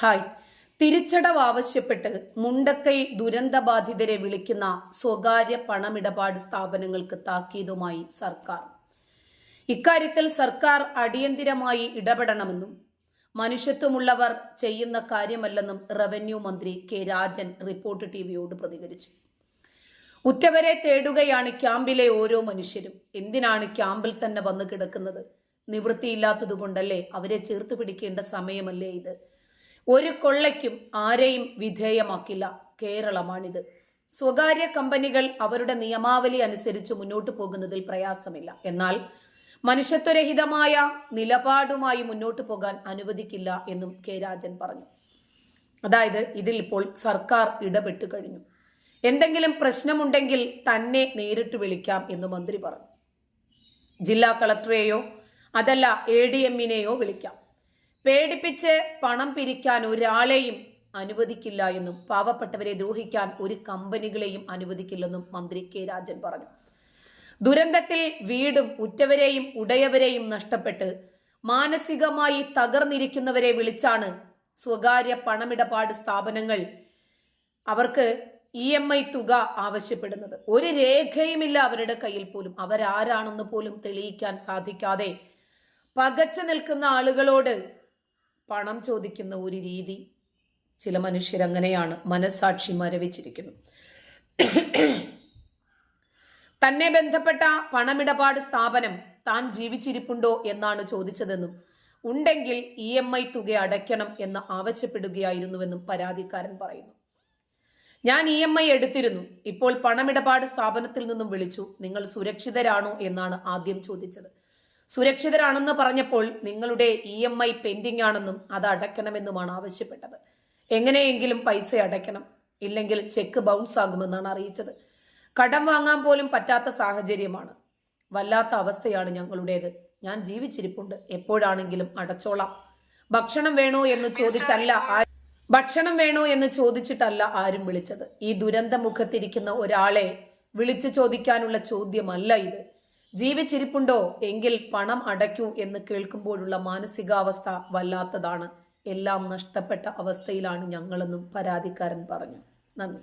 Hi. തിരിച്ചടവ് ആവശ്യപ്പെട്ട് മുണ്ടക്കൈ ദുരന്തബാധിതരെ വിളിക്കുന്ന സ്വകാര്യ പണമിടപാട് സ്ഥാപനങ്ങൾക്ക് താക്കീതുമായി സർക്കാർ. ഇക്കാര്യത്തിൽ സർക്കാർ അടിയന്തിരമായി ഇടപെടണമെന്നും മനുഷ്യത്വമുള്ളവർ ചെയ്യുന്ന കാര്യമല്ലെന്നും റവന്യൂ മന്ത്രി കെ രാജൻ റിപ്പോർട്ട് ടി വിയോട് പ്രതികരിച്ചു. ഉറ്റവരെ തേടുകയാണ് ക്യാമ്പിലെ ഓരോ മനുഷ്യരും. എന്തിനാണ് ക്യാമ്പിൽ തന്നെ വന്ന് കിടക്കുന്നത്? നിവൃത്തിയില്ലാത്തതുകൊണ്ടല്ലേ അവരെ ചേർത്ത് പിടിക്കേണ്ട സമയമല്ലേ ഇത്? ഒരു കൊള്ളയ്ക്കും ആരെയും വിധേയമാക്കില്ല. കേരളമാണിത്. സ്വകാര്യ കമ്പനികൾ അവരുടെ നിയമാവലി അനുസരിച്ച് മുന്നോട്ട് പോകുന്നതിൽ പ്രയാസമില്ല. എന്നാൽ മനുഷ്യത്വരഹിതമായ നിലപാടുമായി മുന്നോട്ട് പോകാൻ അനുവദിക്കില്ല എന്നും കെ രാജൻ പറഞ്ഞു. അതായത് ഇതിൽ ഇപ്പോൾ സർക്കാർ ഇടപെട്ടു കഴിഞ്ഞു. എന്തെങ്കിലും പ്രശ്നമുണ്ടെങ്കിൽ തന്നെ നേരിട്ട് വിളിക്കാം എന്ന് മന്ത്രി പറഞ്ഞു. ജില്ലാ കളക്ടറെയോ അതല്ല എ ഡി എമ്മിനെയോ വിളിക്കാം. പേടിപ്പിച്ച് പണം പിരിക്കാൻ ഒരാളെയും അനുവദിക്കില്ല എന്നും പാവപ്പെട്ടവരെ ദ്രോഹിക്കാൻ ഒരു കമ്പനികളെയും അനുവദിക്കില്ലെന്നും മന്ത്രി കെ രാജൻ പറഞ്ഞു. ദുരന്തത്തിൽ വീടും ഉറ്റവരെയും ഉടയവരെയും നഷ്ടപ്പെട്ട് മാനസികമായി തകർന്നിരിക്കുന്നവരെ വിളിച്ചാണ് സ്വകാര്യ പണമിടപാട് സ്ഥാപനങ്ങൾ അവർക്ക് ഇ എം ഐ തുക ആവശ്യപ്പെടുന്നത്. ഒരു രേഖയുമില്ല അവരുടെ കയ്യിൽ പോലും. അവരാരാണെന്ന് പോലും തെളിയിക്കാൻ സാധിക്കാതെ പകച്ചു നിൽക്കുന്ന ആളുകളോട് പണം ചോദിക്കുന്ന ഒരു രീതി ചില മനുഷ്യരങ്ങനെയാണ് മനസ്സാക്ഷി മരവിച്ചിരിക്കുന്നു. തന്നെ ബന്ധപ്പെട്ട പണമിടപാട് സ്ഥാപനം താൻ ജീവിച്ചിരിപ്പുണ്ടോ എന്നാണ് ചോദിച്ചതെന്നും ഉണ്ടെങ്കിൽ ഇ എം ഐ തുക അടയ്ക്കണം എന്ന് ആവശ്യപ്പെടുകയായിരുന്നുവെന്നും പരാതിക്കാരൻ പറയുന്നു. ഞാൻ ഇ എം ഐ എടുത്തിരുന്നു. ഇപ്പോൾ പണമിടപാട് സ്ഥാപനത്തിൽ നിന്നും വിളിച്ചു. നിങ്ങൾ സുരക്ഷിതരാണോ എന്നാണ് ആദ്യം ചോദിച്ചത്. സുരക്ഷിതരാണെന്ന് പറഞ്ഞപ്പോൾ നിങ്ങളുടെ ഇ എം ഐ പെൻഡിംഗ് ആണെന്നും അത് അടയ്ക്കണമെന്നുമാണ് ആവശ്യപ്പെട്ടത്. എങ്ങനെയെങ്കിലും പൈസ അടയ്ക്കണം. ഇല്ലെങ്കിൽ ചെക്ക് ബൗൺസ് ആകുമെന്നാണ് അറിയിച്ചത്. കടം വാങ്ങാൻ പോലും പറ്റാത്ത സാഹചര്യമാണ്. വല്ലാത്ത അവസ്ഥയാണ് ഞങ്ങളുടേത്. ഞാൻ ജീവിച്ചിരിപ്പുണ്ട്. എപ്പോഴാണെങ്കിലും അടച്ചോളാം. ഭക്ഷണം വേണോ എന്ന് ചോദിച്ചല്ല ഭക്ഷണം വേണോ എന്ന് ചോദിച്ചിട്ടല്ല ആരും വിളിച്ചത്. ഈ ദുരന്ത മുഖത്തിരിക്കുന്ന ഒരാളെ വിളിച്ചു ചോദിക്കാനുള്ള ചോദ്യമല്ല ഇത്. ജീവിച്ചിരിപ്പുണ്ടോ? എങ്കിൽ പണം അടയ്ക്കൂ എന്ന് കേൾക്കുമ്പോഴുള്ള മാനസികാവസ്ഥ വല്ലാത്തതാണ്. എല്ലാം നഷ്ടപ്പെട്ട അവസ്ഥയിലാണ് ഞങ്ങളെന്നും പരാതിക്കാരൻ പറഞ്ഞു.